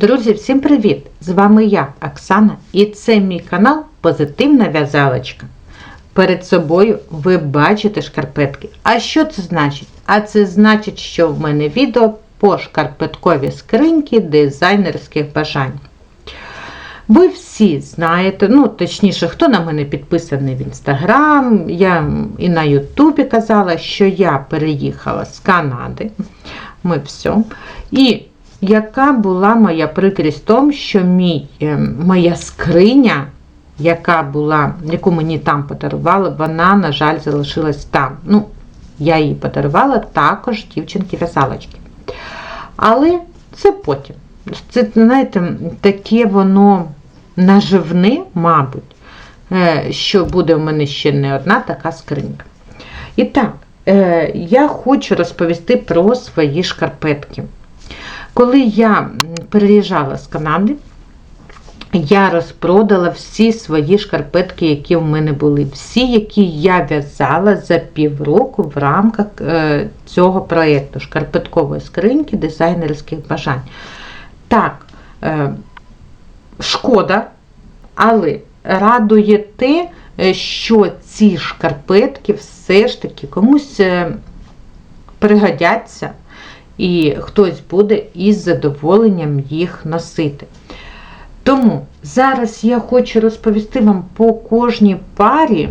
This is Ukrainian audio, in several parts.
Друзі, всім привіт! З вами я, Оксана, і це мій канал Позитивна в'язалочка. Перед собою ви бачите шкарпетки. А що це значить? А це значить, що в мене відео по шкарпетковій скриньки дизайнерських бажань. Ви всі знаєте, ну, точніше, хто на мене підписаний в інстаграм, я і на Ютубі казала, що я переїхала з Канади. Ми все. І яка була моя прикрість в тому, що мій, е, моя скриня, яка була, яку мені там подарували, вона, на жаль, залишилась там. Ну, я її подарувала також дівчинки-в'язалочки. Але це потім. Це, знаєте, таке воно наживне, мабуть, е, що буде в мене ще не одна така скринька. І так, е, я хочу розповісти про свої шкарпетки. Коли я переїжджала з Канади, я розпродала всі свої шкарпетки, які в мене були. Всі, які я в'язала за півроку в рамках е, цього проєкту шкарпеткової скриньки дизайнерських бажань. Так, е, шкода, але радує те, е, що ці шкарпетки все ж таки комусь пригодяться і хтось буде із задоволенням їх носити. Тому зараз я хочу розповісти вам по кожній парі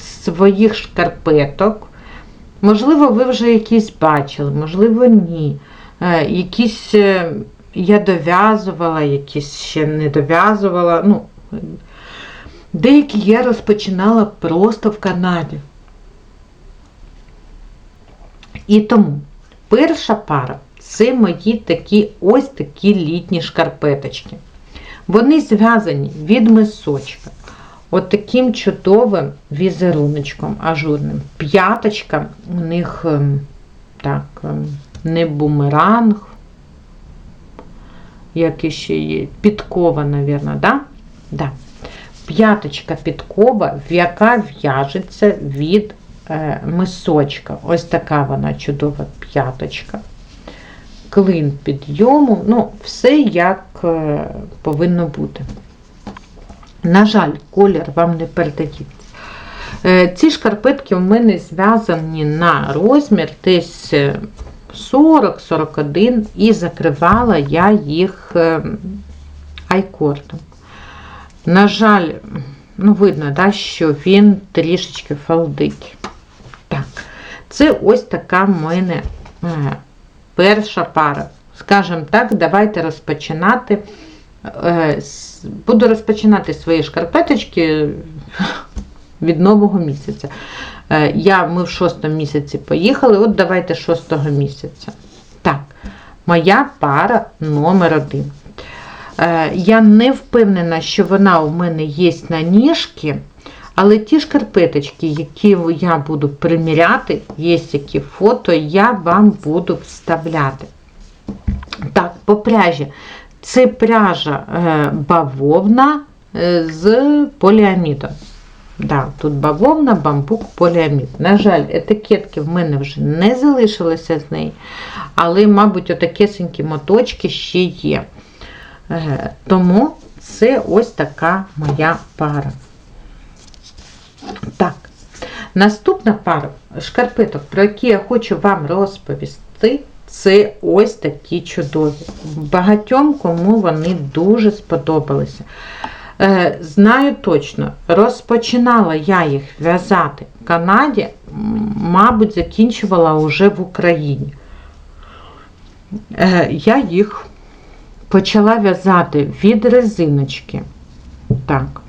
своїх шкарпеток. Можливо, ви вже якісь бачили, можливо, ні. Е, якісь е, я дов'язувала, якісь ще не дов'язувала. Ну, Деякі я розпочинала просто в Канаді. І тому Перша пара це мої такі ось такі літні шкарпеточки. Вони зв'язані від мисочка. От таким чудовим візеруночком ажурним. П'яточка у них ем, так, ем, не бумеранг, як іще є, підкова, мабуть, да? Да. П'яточка підкова, в яка в'яжеться від мисочка. Ось така вона чудова п'яточка. Клин підйому, ну, все як е, повинно бути. На жаль, колір вам не передається. Е, ці шкарпетки в мене зв'язані на розмір десь 40-41 і закривала я їх айкордом. На жаль, ну, видно, да, що він трішечки фалдить. Так, це ось така в мене е, перша пара. Скажімо так, давайте розпочинати. Е, буду розпочинати свої шкарпеточки від нового місяця. Е, я, Ми в шостому місяці поїхали, от давайте шостого місяця. Так, моя пара номер один. Я не впевнена, що вона у мене є на ніжки. Але ті шкарпеточки, які я буду приміряти, є які фото, я вам буду вставляти. Так, по пряжі. Це пряжа е, бавовна е, з поліамідом. Да, Тут бавовна, бамбук, поліамід. На жаль, етикетки в мене вже не залишилися з неї, але, мабуть, отакесенькі моточки ще є. Е, тому це ось така моя пара. Так, наступна пара шкарпеток, про які я хочу вам розповісти, це ось такі чудові. Багатьом кому вони дуже сподобалися. Е, знаю точно, розпочинала я їх в'язати в Канаді, мабуть, закінчувала вже в Україні. Е, я їх почала в'язати від резиночки. Так.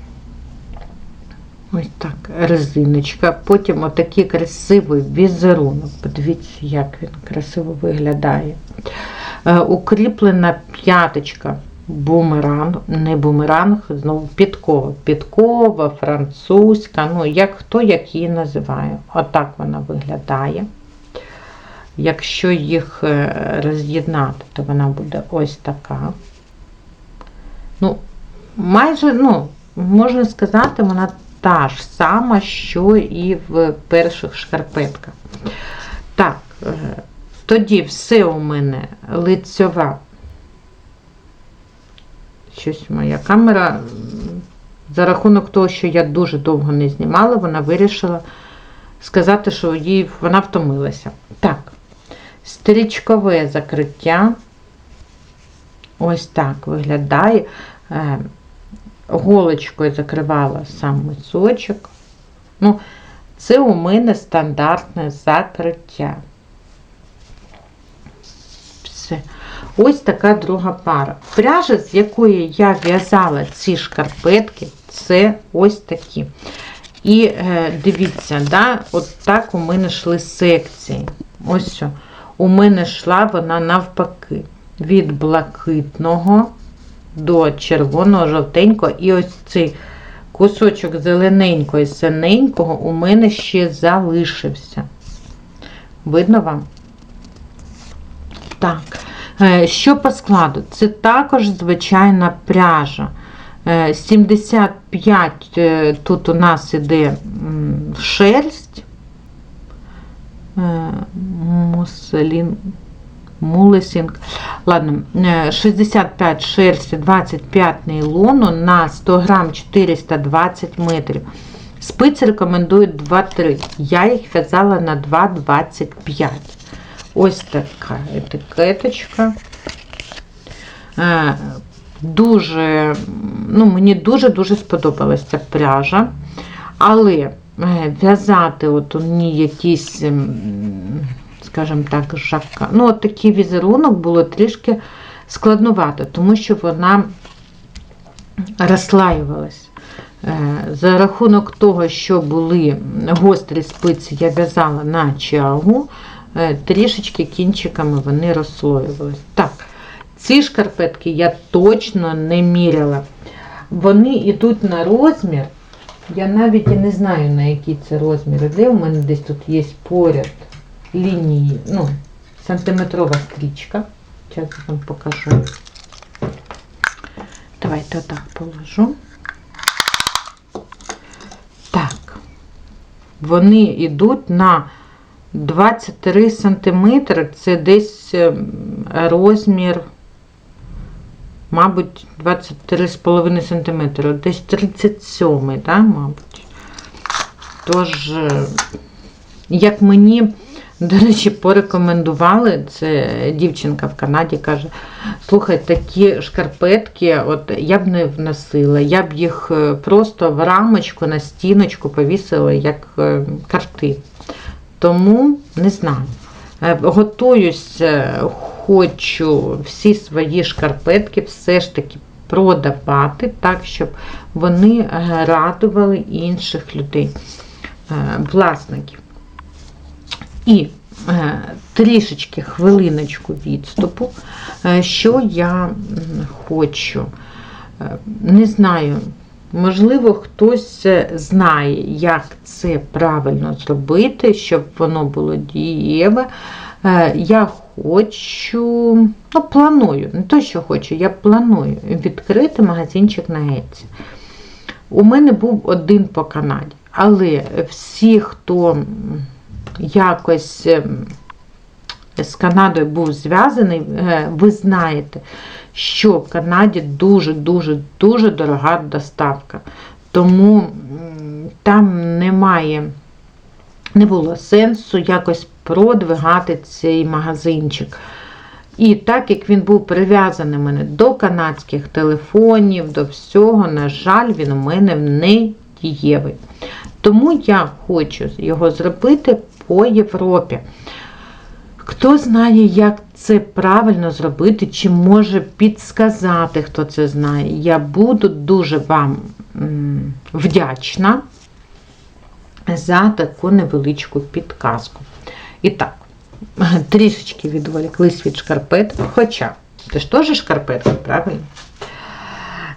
Ось так, резиночка. Потім отакий красивий візерунок. Подивіться, як він красиво виглядає. Е, укріплена п'яточка, бумеранг, не бумеранг, знову підкова. Підкова, французька, ну, як хто як її називає. Отак вона виглядає. Якщо їх е, роз'єднати, то вона буде ось така. Ну, майже, ну, можна сказати, вона та ж сама, що і в перших шкарпетках. Так, е, тоді все у мене лицьова щось моя камера, за рахунок того, що я дуже довго не знімала, вона вирішила сказати, що їй вона втомилася. Так, стрічкове закриття. Ось так виглядає. Голочкою закривала сам мисочок. Ну, це у мене стандартне закриття. Все. Ось така друга пара. Пряжа, з якої я в'язала ці шкарпетки, це ось такі. І е, дивіться, да, от так у мене йшли секції. Ось. У мене йшла вона навпаки. Від блакитного до червоного, жовтенького. І ось цей кусочок зелененького і синенького у мене ще залишився. Видно вам? Так. Е, Що по складу? Це також звичайна пряжа. Е, 75 е, тут у нас іде шерсть. Е, Муселін. Мулесінг. Ладно, е, 65 шерсті, 25 нейлону на 100 грам 420 метрів. Спиці рекомендують 2-3. Я їх в'язала на 2,25. Ось така етикеточка. Е, Дуже, ну, мені дуже-дуже сподобалася ця пряжа. Але е, в'язати от у ній якісь, м, скажімо так, жака. Ну, от такий візерунок було трішки складновато, тому що вона розслаювалась. Е, За рахунок того, що були гострі спиці, я в'язала на чагу, е, трішечки кінчиками вони розслоювались. Так, ці шкарпетки я точно не міряла. Вони йдуть на розмір. Я навіть і не знаю, на який це розмір. Де у мене десь тут є поряд лінії, ну, сантиметрова стрічка. Зараз я вам покажу. Давайте отак положу. Так. Вони йдуть на 23 сантиметри. Це десь ем, розмір, мабуть, 23,5 сантиметри. Десь 37, да, мабуть. Тож, е, як мені, до речі, порекомендували, це дівчинка в Канаді каже, слухай, такі шкарпетки, от я б не вносила, я б їх е, просто в рамочку на стіночку повісила як е, карти. Тому не знаю. Е, Готуюсь, е, хочу всі свої шкарпетки все ж таки продавати так, щоб вони радували інших людей, власників. І е, трішечки хвилиночку відступу, е, що я хочу. Е, Не знаю, можливо, хтось знає, як це правильно зробити, щоб воно було дієве. Я хочу, ну, планую, не то, що хочу, я планую відкрити магазинчик на Etsy. У мене був один по Канаді, але всі, хто якось ем, з Канадою був зв'язаний, е, ви знаєте, що в Канаді дуже-дуже дуже дорога доставка. Тому там немає, не було сенсу якось продвигати цей магазинчик. І так як він був прив'язаний мене до канадських телефонів, до всього, на жаль, він у мене не дієвий. Тому я хочу його зробити по Європі. Хто знає, як це правильно зробити, чи може підсказати, хто це знає, я буду дуже вам вдячна за таку невеличку підказку. І так, трішечки відволіклись від шкарпеток, хоча це ж теж шкарпетки, правильно?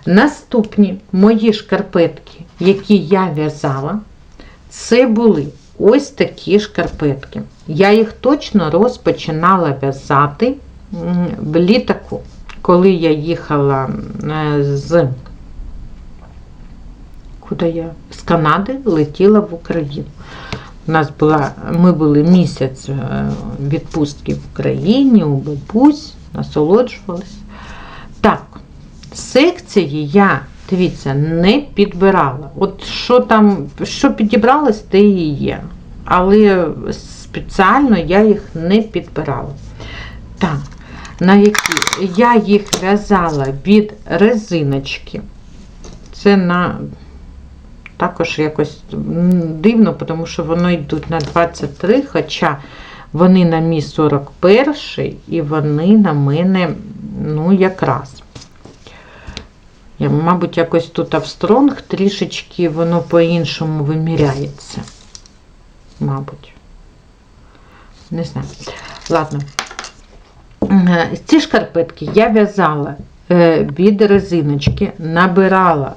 Наступні мої шкарпетки, які я в'язала, це були ось такі шкарпетки. Я їх точно розпочинала в'язати в літаку, коли я їхала е, з куди я? З Канади летіла в Україну. У нас була, ми були місяць е, відпустки в Україні, у бабусь, насолоджувалися. Так, Секції я, дивіться, не підбирала. От що там, що підібралось, те і є. Але спеціально я їх не підбирала. Так, на які я їх в'язала від резиночки. Це на також якось дивно, тому що воно йдуть на 23, хоча вони на мій 41 і вони на мене, ну, якраз. Мабуть, якось тут австронг трішечки воно по-іншому виміряється. Мабуть. Не знаю. Ладно. Е, Ці шкарпетки я в'язала е, від резиночки, набирала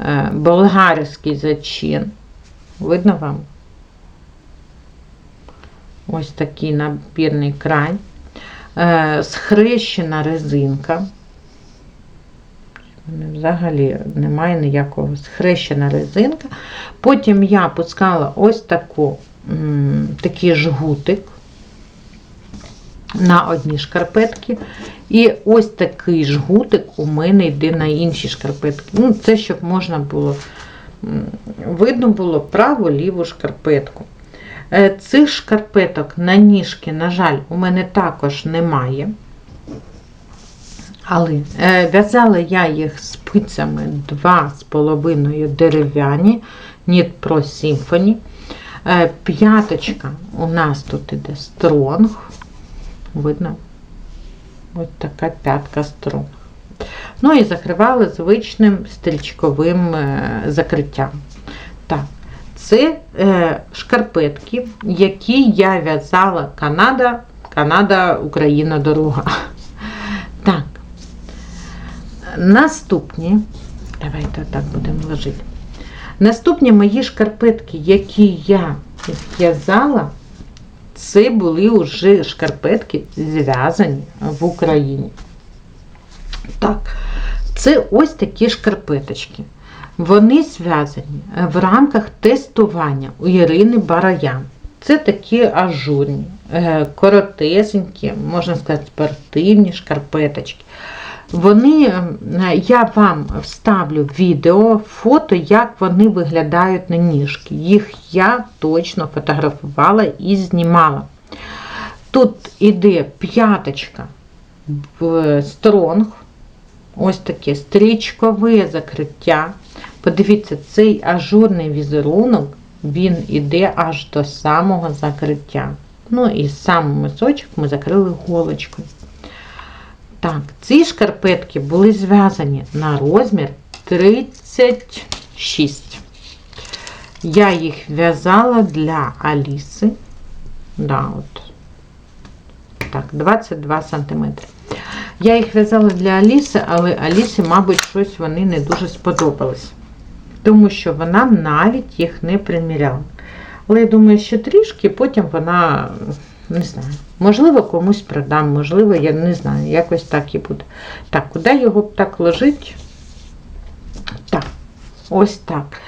е, болгарський зачин. Видно вам? Ось такий набірний край. Схрещена резинка. Взагалі немає ніякого схрещена резинка. Потім я пускала ось таку, такий жгутик на одні шкарпетки. І ось такий жгутик у мене йде на інші шкарпетки. Ну, Це щоб можна було видно було праву-ліву шкарпетку. Е, Цих шкарпеток на ніжки, на жаль, у мене також немає. Але е, в'язала я їх спицями 2,5 дерев'яні, Knit Pro Symphony. П'яточка у нас тут іде стронг. Видно? Ось така п'ятка стронг. Ну і закривали звичним стрічковим е, закриттям. Так, це е, шкарпетки, які я в'язала Канада, Канада, Україна, дорога. Наступні, давайте так будемо ложити. Наступні мої шкарпетки, які я в'язала, це були вже шкарпетки зв'язані в Україні. Так, це ось такі шкарпеточки. Вони зв'язані в рамках тестування у Ірини Бараян. Це такі ажурні, е, коротесенькі, можна сказати, спортивні шкарпеточки. Вони, е, я вам вставлю відео, фото, як вони виглядають на ніжки. Їх я точно фотографувала і знімала. Тут іде п'яточка в стронг, ось таке стрічкове закриття. Подивіться, цей ажурний візерунок, він іде аж до самого закриття. Ну і сам мисочок ми закрили голочкою. Так, ці шкарпетки були зв'язані на розмір 36. Я їх в'язала для Аліси. Да, от. Так, 22 см. Я їх в'язала для Аліси, але Алісі, мабуть, щось вони не дуже сподобались. Тому що вона навіть їх не приміряла. Але я думаю, що трішки, потім вона, не знаю, можливо, комусь продам, можливо, я не знаю, якось так і буде. Так, куди його так ложить? Так, ось так.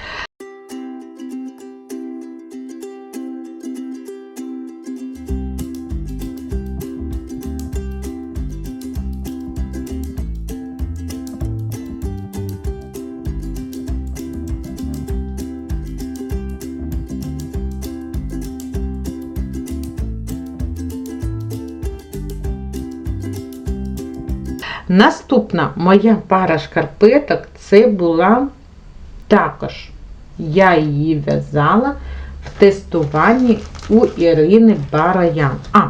Наступна моя пара шкарпеток це була також. Я її в'язала в тестуванні у Ірини Бараян. А,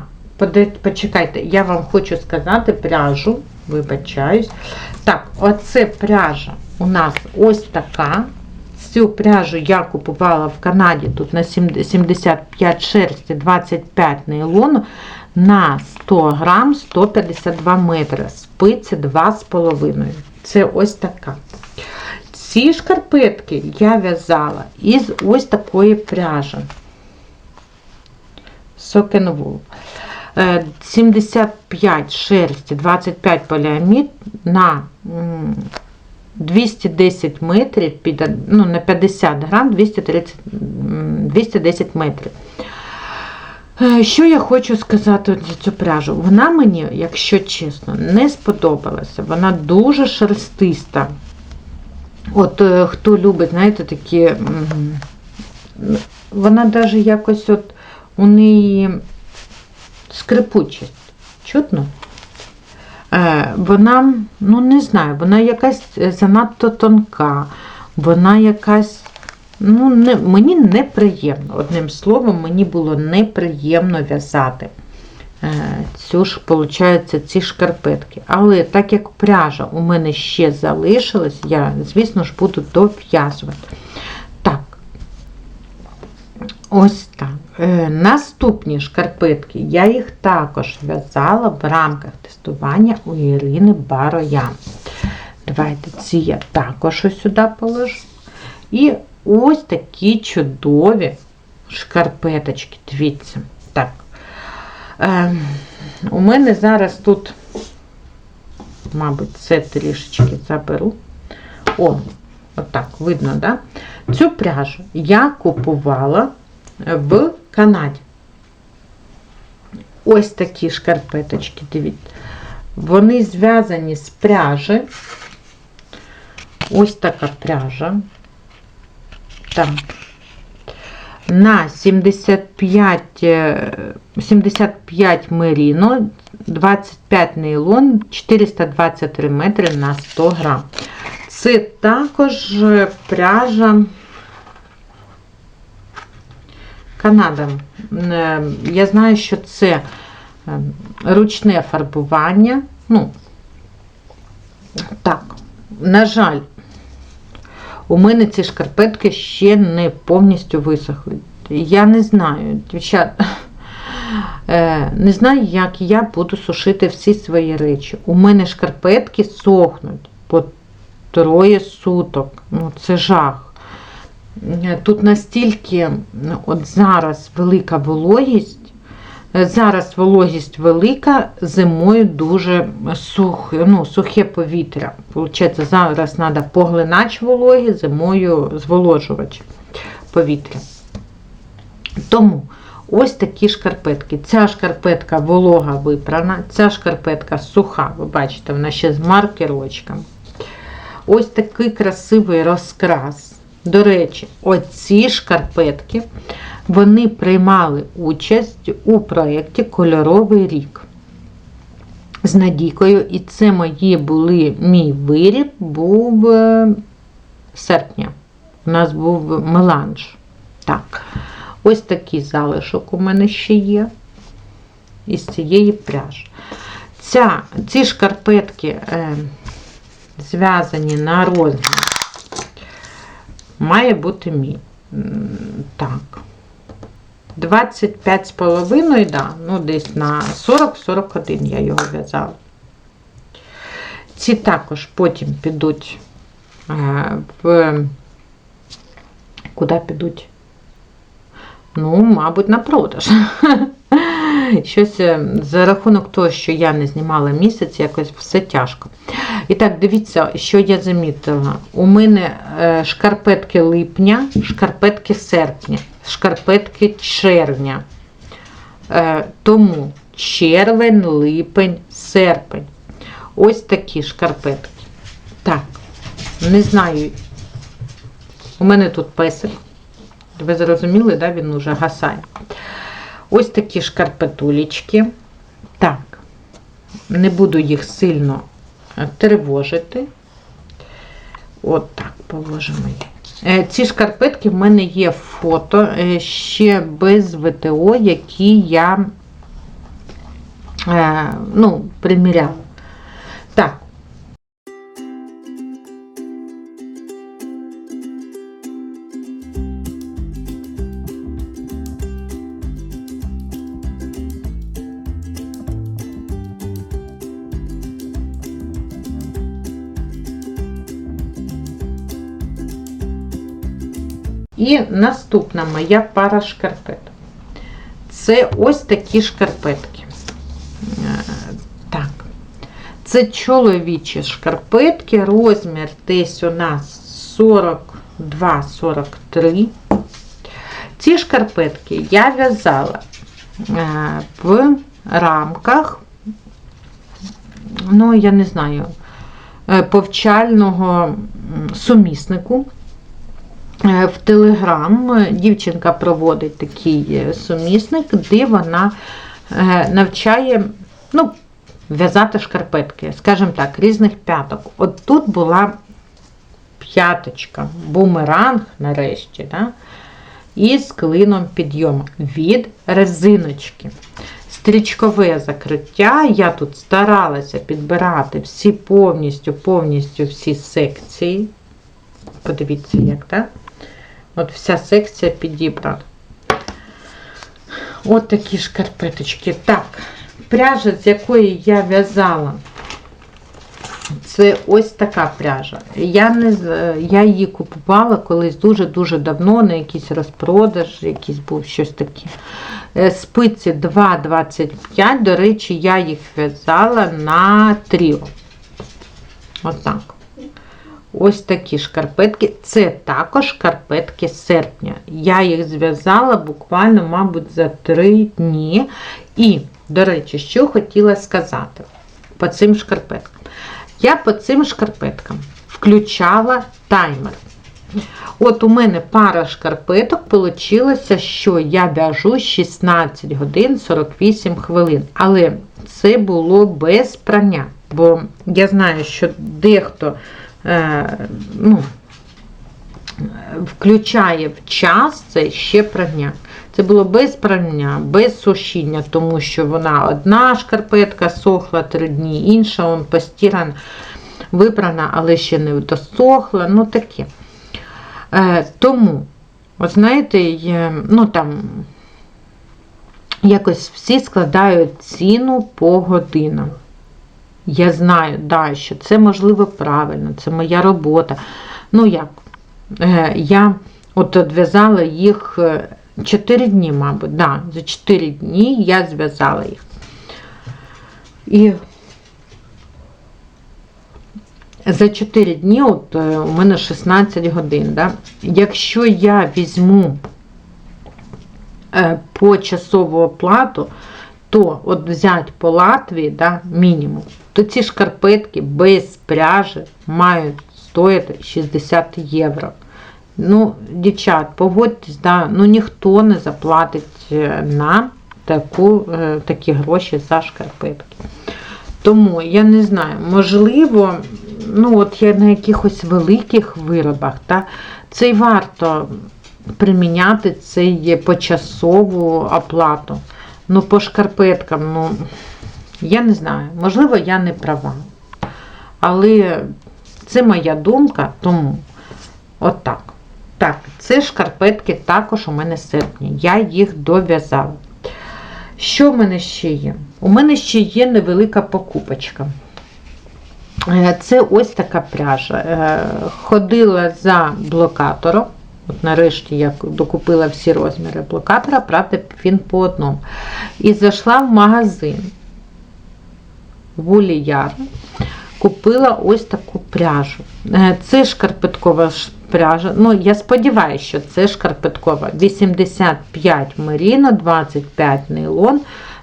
почекайте, я вам хочу сказати пряжу, вибачаюсь. Так, оце пряжа у нас ось така. Цю пряжу я купувала в Канаді тут на 75 шерсті, 25 нейлону на 100 грам 152 метри. Спиці 2,5. Це ось така. Ці шкарпетки я в'язала із ось такої пряжі. Сокенвул. 75 шерсті, 25 поліамід на 210 метрів, ну, на 50 грам 230, 210 метрів. Е, Що я хочу сказати за цю пряжу? Вона мені, якщо чесно, не сподобалася. Вона дуже шерстиста. От е, хто любить, знаєте, такі. Вона навіть якось от у неї скрипучість. Чутно? Е, Вона, ну не знаю, вона якась занадто тонка, вона якась. Ну, не, мені неприємно. Одним словом, мені було неприємно в'язати е, цю ж, виходить, ці шкарпетки. Але так як пряжа у мене ще залишилась, я, звісно ж, буду дов'язувати. Так. Ось так. Е, наступні шкарпетки, я їх також в'язала в рамках тестування у Ірини Бароян. Давайте ці я також ось сюди положу. І ось такі чудові шкарпеточки. Дивіться. Так. Е, у мене зараз тут, мабуть, це трішечки заберу. О, отак, видно, да? Цю пряжу я купувала в Канаді. Ось такі шкарпеточки, дивіться. Вони зв'язані з пряжі. Ось така пряжа. На 75, е, 75 меріно, 25 нейлон, 423 метри на 100 грам. Це також е, пряжа Канада. Е, Я знаю, що це е, ручне фарбування. Ну, так, на жаль, у мене ці шкарпетки ще не повністю висохли. Я не знаю, дівчат, е, не знаю, як я буду сушити всі свої речі. У мене шкарпетки сохнуть по троє суток. Ну, це жах. Е, Тут настільки от зараз велика вологість. Зараз вологість велика, зимою дуже сухе, ну, сухе повітря. Получається, зараз треба поглинач вологі, зимою зволожувач повітря. Тому ось такі шкарпетки. Ця шкарпетка волога випрана, ця шкарпетка суха, ви бачите, вона ще з маркерочком. Ось такий красивий розкрас. До речі, оці шкарпетки вони приймали участь у проєкті Кольоровий рік з Надійкою. І це мої були, мій виріб був е, серпня. У нас був меланж. Так, ось такий залишок у мене ще є із цієї пряжі. Ця, ці шкарпетки е, зв'язані на розмір. Має бути мій. Так. 25,5, да, ну десь на 40-41 я його в'язала. Ці також потім підуть е, в. Куди підуть? Ну, мабуть, на продаж. Щось е, за рахунок того, що я не знімала місяць, якось все тяжко. І так, дивіться, що я замітила. У мене е, шкарпетки липня, шкарпетки серпня, шкарпетки червня. Е, Тому червень, липень, серпень. Ось такі шкарпетки. Так, не знаю. У мене тут песик. Ви зрозуміли, да? він уже гасає. Ось такі шкарпетулечки. Так, не буду їх сильно е, тривожити. От так положимо їх. Е, Ці шкарпетки в мене є фото е, ще без ВТО, які я е, ну, приміряла. І наступна моя пара шкарпеток. Це ось такі шкарпетки. Е, Так. Це чоловічі шкарпетки, розмір десь у нас 42-43. Ці шкарпетки я в'язала е, в рамках, ну, я не знаю, е, повчального суміснику. Е, В Телеграм дівчинка проводить такий е, сумісник, де вона е, навчає ну, в'язати шкарпетки, скажімо так, різних п'яток. От тут була п'яточка, бумеранг нарешті, да? із клином підйому від резиночки. Стрічкове закриття. Я тут старалася підбирати всі повністю, повністю всі секції. Подивіться, як, так? От вся секція підібрана. От такі шкарпеточки. Так, пряжа, з якої я в'язала, це ось така пряжа. Я не, я її купувала колись дуже-дуже давно на якийсь розпродаж, якийсь був щось таке. Е, Спиці 2,25. До речі, я їх в'язала на тріо. Отак. Ось такі шкарпетки. Це також шкарпетки серпня. Я їх зв'язала буквально, мабуть, за три дні. І, до речі, що хотіла сказати по цим шкарпеткам. Я по цим шкарпеткам включала таймер. От у мене пара шкарпеток вийшло, що я в'яжу 16 годин 48 хвилин. Але це було без прання. Бо я знаю, що дехто ну, включає в час це ще прання. Це було без прання, без сушіння, тому що вона одна шкарпетка сохла три дні, інша он постірана, випрана, але ще не досохла. Ну таке. Е, тому, от знаєте, ну там якось всі складають ціну по годинам. Я знаю, да, що це можливо правильно, це моя робота. Ну як? Е, я от відв'язала їх 4 дні, мабуть, да, за 4 дні я зв'язала їх. І за 4 дні, от е, у мене 16 годин. Да? Якщо я візьму е, почасову оплату, то от взяти по Латвії да, мінімум, то ці шкарпетки без пряжі мають стоїти 60 євро. Ну, дівчат, погодьтесь, да, ну ніхто не заплатить е, нам таку, е, такі гроші за шкарпетки. Тому я не знаю, можливо, ну от я на якихось великих виробах, та, це й варто приміняти цей почасову оплату. Ну, по шкарпеткам, ну, я не знаю, можливо, я не права. Але це моя думка, тому отак. Так, це шкарпетки також у мене серпні. Я їх дов'язала. Що в мене ще є? У мене ще є невелика покупочка. Е, Це ось така пряжа. Е, Ходила за блокатором. От нарешті я докупила всі розміри блокатора, правда, він по одному. І зайшла в магазин Вуліяр. Купила ось таку пряжу. Е, Це шкарпеткова пряжа. Ну, я сподіваюся, що це шкарпеткова. 85 меріно, 25 нейлон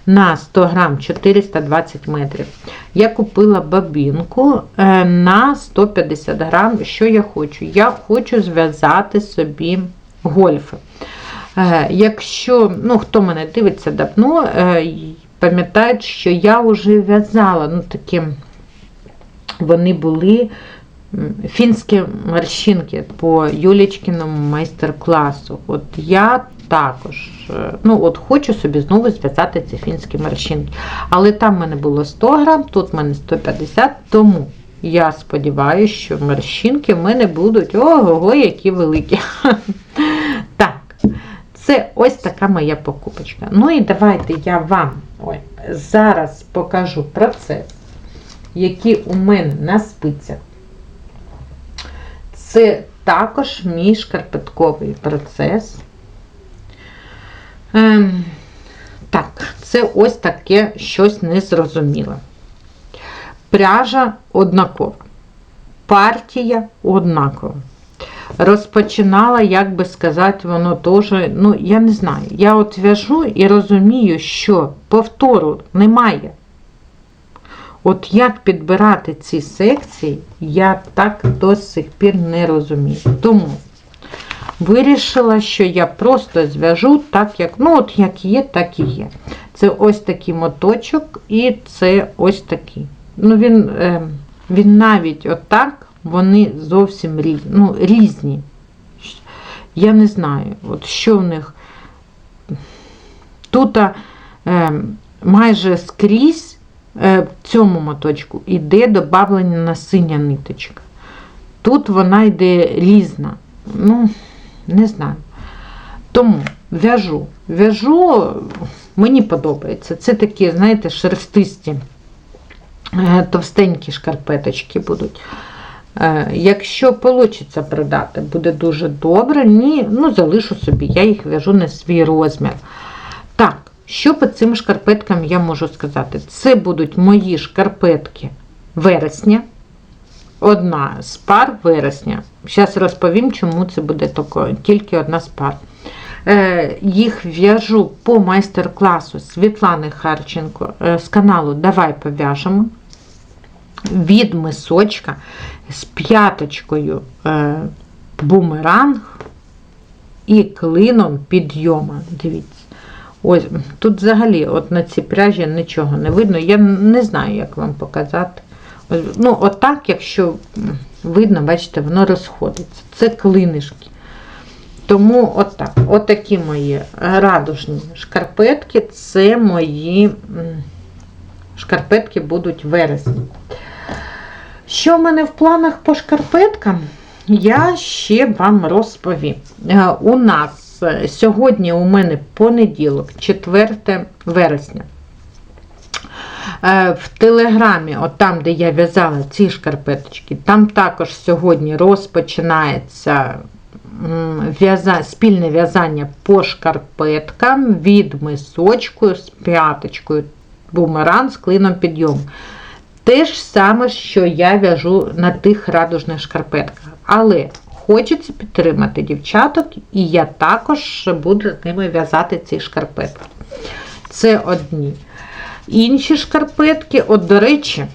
на 100 грам 420 метрів. Я купила бабінку е, на 150 грам. Що я хочу? Я хочу зв'язати собі гольфи. Е, Якщо, ну, хто мене дивиться давно, й- пам'ятають, що я вже в'язала ну, такі вони були фінські морщинки по Юлічкіному майстер-класу. От я також е, ну, от хочу собі знову зв'язати ці фінські морщинки. Але там в мене було 100 грам, тут в мене 150, тому я сподіваюся, що морщинки в мене будуть ого, які великі. Так, це ось така моя покупочка. Ну і давайте я вам ой, зараз покажу процес які у мене на спицях. Це також мій шкарпетковий процес. Ем, так, це ось таке щось незрозуміле. Пряжа однакова. Партія однакова. Розпочинала, як би сказати, воно теж, ну, я не знаю. Я от в'яжу і розумію, що повтору немає. От як підбирати ці секції, я так до сих пір не розумію. Тому вирішила, що я просто зв'яжу так, як, ну, от як є, так і є. Це ось такий моточок, і це ось такий. Ну, він, е, він навіть отак, вони зовсім різні. Ну, різні. Я не знаю, от що в них. Тут е, майже скрізь е, в цьому моточку йде додавлена синя ниточка. Тут вона йде різна. Ну, не знаю. Тому в'яжу. В'яжу, мені подобається. Це такі, знаєте, шерстисті, е, товстенькі шкарпеточки будуть. Е, Якщо вийде продати, буде дуже добре. Ні, ну залишу собі, я їх в'яжу на свій розмір. Так, що по цим шкарпеткам я можу сказати? Це будуть мої шкарпетки вересня. Одна з пар вересня. Зараз розповім, чому це буде тільки одна з пар. Е, Їх в'яжу по майстер-класу Світлани Харченко е, з каналу Давай пов'яжемо. Від мисочка з п'яточкою е, бумеранг і клином підйома. Дивіться. Ось, тут взагалі от на цій пряжі нічого не видно. Я не знаю, як вам показати. Ось, Ну, отак, якщо видно, бачите, воно розходиться. Це клинишки. Тому отак. Отакі мої радужні шкарпетки, це мої шкарпетки будуть вересні. Що в мене в планах по шкарпеткам? Я ще вам розповім. Е, У нас е, сьогодні у мене понеділок, 4 вересня. Е, В телеграмі, от там, де я в'язала ці шкарпеточки, там також сьогодні розпочинається спільне в'язання по шкарпеткам від мисочку з п'яточкою, бумеран з клином підйому. Те ж саме, що я в'яжу на тих радужних шкарпетках. Але хочеться підтримати дівчаток, і я також буду з ними в'язати ці шкарпетки. Це одні. Інші шкарпетки, от, до речі,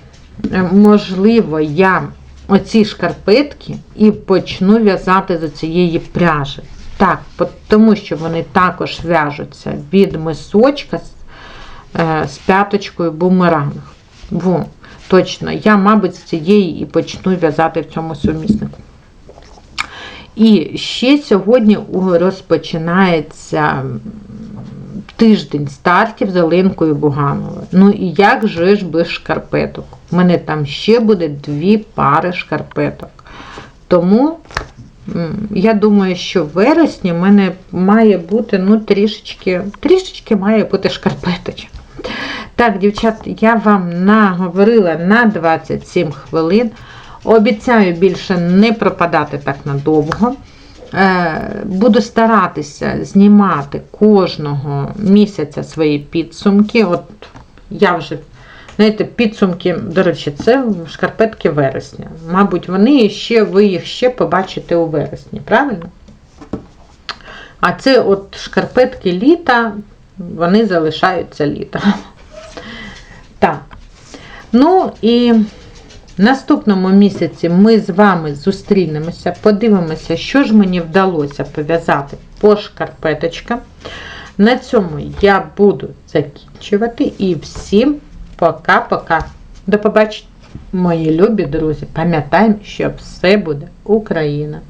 можливо, я оці шкарпетки і почну в'язати з цієї пряжі. Так, тому що вони також в'яжуться від мисочка з, е, з п'яточкою бумеранг. Точно, я, мабуть, з цієї і почну в'язати в цьому суміснику. І ще сьогодні розпочинається тиждень стартів з Оленкою Бугановою. Ну і як же ж без шкарпеток? У мене там ще буде дві пари шкарпеток. Тому я думаю, що в вересні в мене має бути ну, трішечки, трішечки має бути шкарпеточок. Так, дівчат, я вам наговорила на 27 хвилин. Обіцяю більше не пропадати так надовго. Е, Буду старатися знімати кожного місяця свої підсумки. От я вже, знаєте, підсумки, до речі, це шкарпетки вересня. Мабуть, вони ще, ви їх ще побачите у вересні, правильно? А це от шкарпетки літа, вони залишаються літом. Так. Ну і в наступному місяці ми з вами зустрінемося, подивимося, що ж мені вдалося пов'язати по шкарпеточкам. На цьому я буду закінчувати. І всім пока-пока. До побачення, мої любі друзі. Пам'ятаємо, що все буде Україна.